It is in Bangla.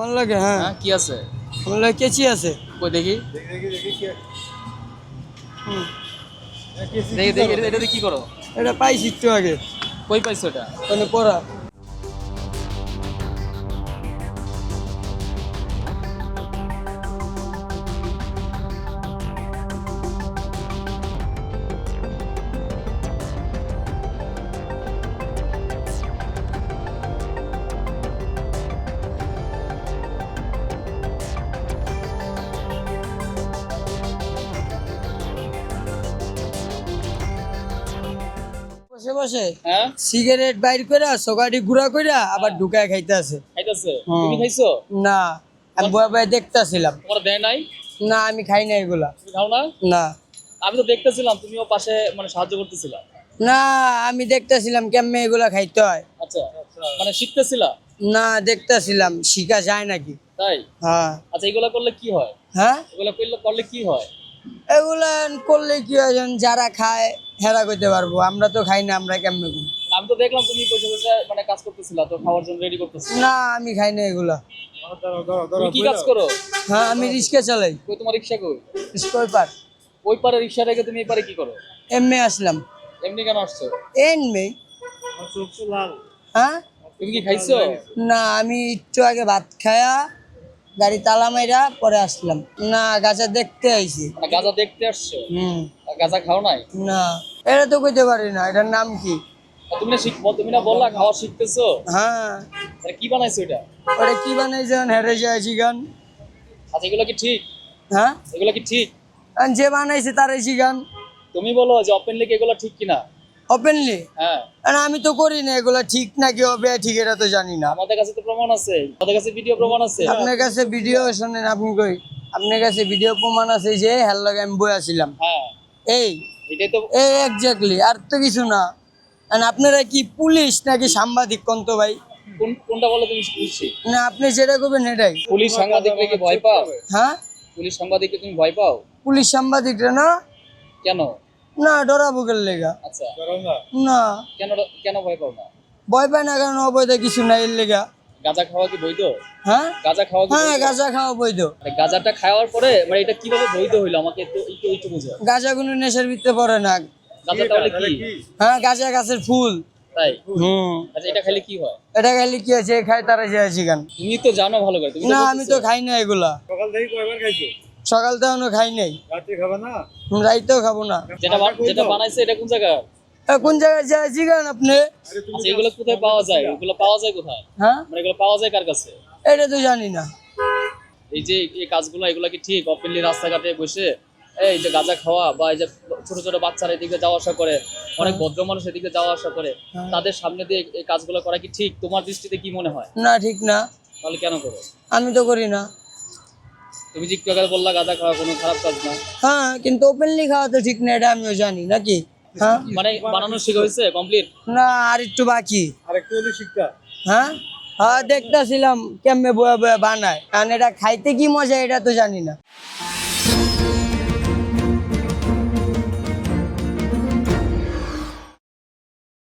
আমার লাগে? হ্যাঁ। হ্যাঁ কি আছে? আমার লাগে? কেচি আছে। কই দেখি। হুম। দেখি দেখি এটা- কি করো? এটা পাইছি একটু আগে। কই পাইছো এটা? মানে পড়া। বসে বসে? হ্যাঁ? সিগারেট বাইর করে সকাটি গুড়া করে আবার ঢুকায় খাইতে আছে তুমি খাইছো? না আমি বয়া বয়া দেখতেছিলাম। দেয় নাই? না আমি খাই না এগুলা। খাও না না। আমি তো দেখতেছিলাম তুমিও পাশে মানে সাহায্য করতেছিলা। না আমি দেখতেছিলাম কেমনে এগুলা খাইতে হয়। আচ্ছা মানে শিখতেছিলা? না দেখতেছিলাম শিখা যায় নাকি? তাই? হ্যাঁ। আচ্ছা এগুলা করলে কি হয়? হ্যাঁ? এগুলা করলে করলে কি হয়? এগুলা করলে কি হয় যারা খায় হেরা করতে পারব আমরা তো খাই না আমরা কেমনে? আমি তো দেখলাম তুমি বসে বসে মানে কাজ করতেছিলা তো খাওয়ার জন্য রেডি করতেছিলা। না আমি খাই না এগুলা। তুমি কি কাজ করো? হ্যাঁ আমি রিক্সা চালাই। কই তোমার রিক্সা কই? স্কোর পার। ওই পারে রিক্সা রেখে তুমি এই পারে কি করো? এমনি আসলাম। এমনি কেন আসছো? এমনি। হ্যাঁ? তুমি কি খাইছো? না আমি একটু আগে ভাত খায়া গাড়ি তালা মাইরা পরে আসলাম। না গাছা দেখতে আইছি। মানে গাঁজা দেখতে আসছো? হুম। গাঁজা খাও নাই? না এটা তো কইতে পারি না এটার নাম কি? তুমি না শিখ তুমি না বললা খাওয়া শিখতেছো? হ্যাঁ। তাহলে কি বানাইছো এটা? ওটা কি বানাইছেন হেরে যায় চিকেন আচ্ছা এগুলো কি ঠিক? হ্যাঁ? এগুলো কি ঠিক? আর যে বানাইছে তার চিকেন তুমি বলো যে ওপেনলি এগুলো ঠিক কিনা? ওপেনলি হ্যাঁ। আমি তো করি না এগুলা ঠিক নাকি হবে ঠিক এটা তো জানি না। আমাদের কাছে তো প্রমাণ আছে। আমাদের কাছে ভিডিও প্রমাণ আছে। আপনার কাছে ভিডিও শোনেন আপনি কই? আপনার কাছে ভিডিও প্রমাণ আছে যে হেল লগে আমি বই আসিলাম হ্যাঁ। এই এটাই তো এই এক্স্যাক্টলি আর তো কিছু না। আপনারা কি পুলিশ নাকি সাংবাদিক কোন তো ভাই? কোনটা বলো তুমি বুঝছি না আপনি যেটা করবেন এটাই। পুলিশ কি ভয় পাও? হ্যাঁ? পুলিশ সাংবাদিককে তুমি ভয় পাও? পুলিশ সাংবাদিকরা না? কেন? না ডরাবো গেল লেগা? আচ্ছা। না। কেন কেন ভয় পাও না? ভয় পায় না কারণ অবৈধ কিছু নাই এর লেগা। গাঁজা খাওয়া কি বৈধ? হ্যাঁ? গাঁজা খাওয়া হ্যাঁ গাঁজা খাওয়া বৈধ। গাঁজাটা খাওয়ার পরে মানে এটা কীভাবে বৈধ হইল? আমাকে একটু একটু একটু বুঝো গাঁজা কোনো নেশার ভিতরে পড়ে না। গাঁজা তাহলে কি? হ্যাঁ গাঁজা গাছের ফুল। তাই? হুম। আচ্ছা এটা খাইলে কি হয়? এটা খাইলে কি আছে খাই তারা যে চিকেন তুমি তো জানো ভালো করে। না আমি তো খাই না এগুলা। সকাল থেকে কয়বার খাইছো? সকাল থেকে খাই নাই। রাইতেও খাব না। যেটা বানাইছে এটা কোন জায়গা? কোন জায়গায় যায় আপনি? আচ্ছা এগুলো কোথায় পাওয়া যায়? এগুলো পাওয়া যায় কোথায়? হ্যাঁ? মানে এগুলো পাওয়া যায় কার কাছে? এটা তো জানি না। এই যে এই কাজগুলো এগুলো কি ঠিক? ওপেনলি রাস্তাঘাটে বসে এই যে গাঁজা খাওয়া বা এই যে ছোট ছোট বাচ্চারা এদিকে যাওয়া আসা করে অনেক ভদ্র মানুষ এদিকে যাওয়া আসা করে হ্যাঁ। তাদের সামনে দিয়ে এই কাজগুলো করা কি ঠিক? তোমার দৃষ্টিতে কি মনে হয়? না ঠিক না। তাহলে কেন করো? আমি তো করি না। তুমি বললা গাঁজা খাওয়া কোনো খারাপ কাজ না। হ্যাঁ কিন্তু ওপেনলি খাওয়া তো ঠিক না এটা আমিও জানি নাকি? হ্যাঁ? মানে বানানো শিখে হয়েছে কমপ্লিট না আর একটু বাকি। আর একটু হলে শিখতা হ্যাঁ? হ্যাঁ দেখতেছিলাম কেমনে বয়া বয়া বানায় কারণ এটা খাইতে কি মজা এটা তো জানি না।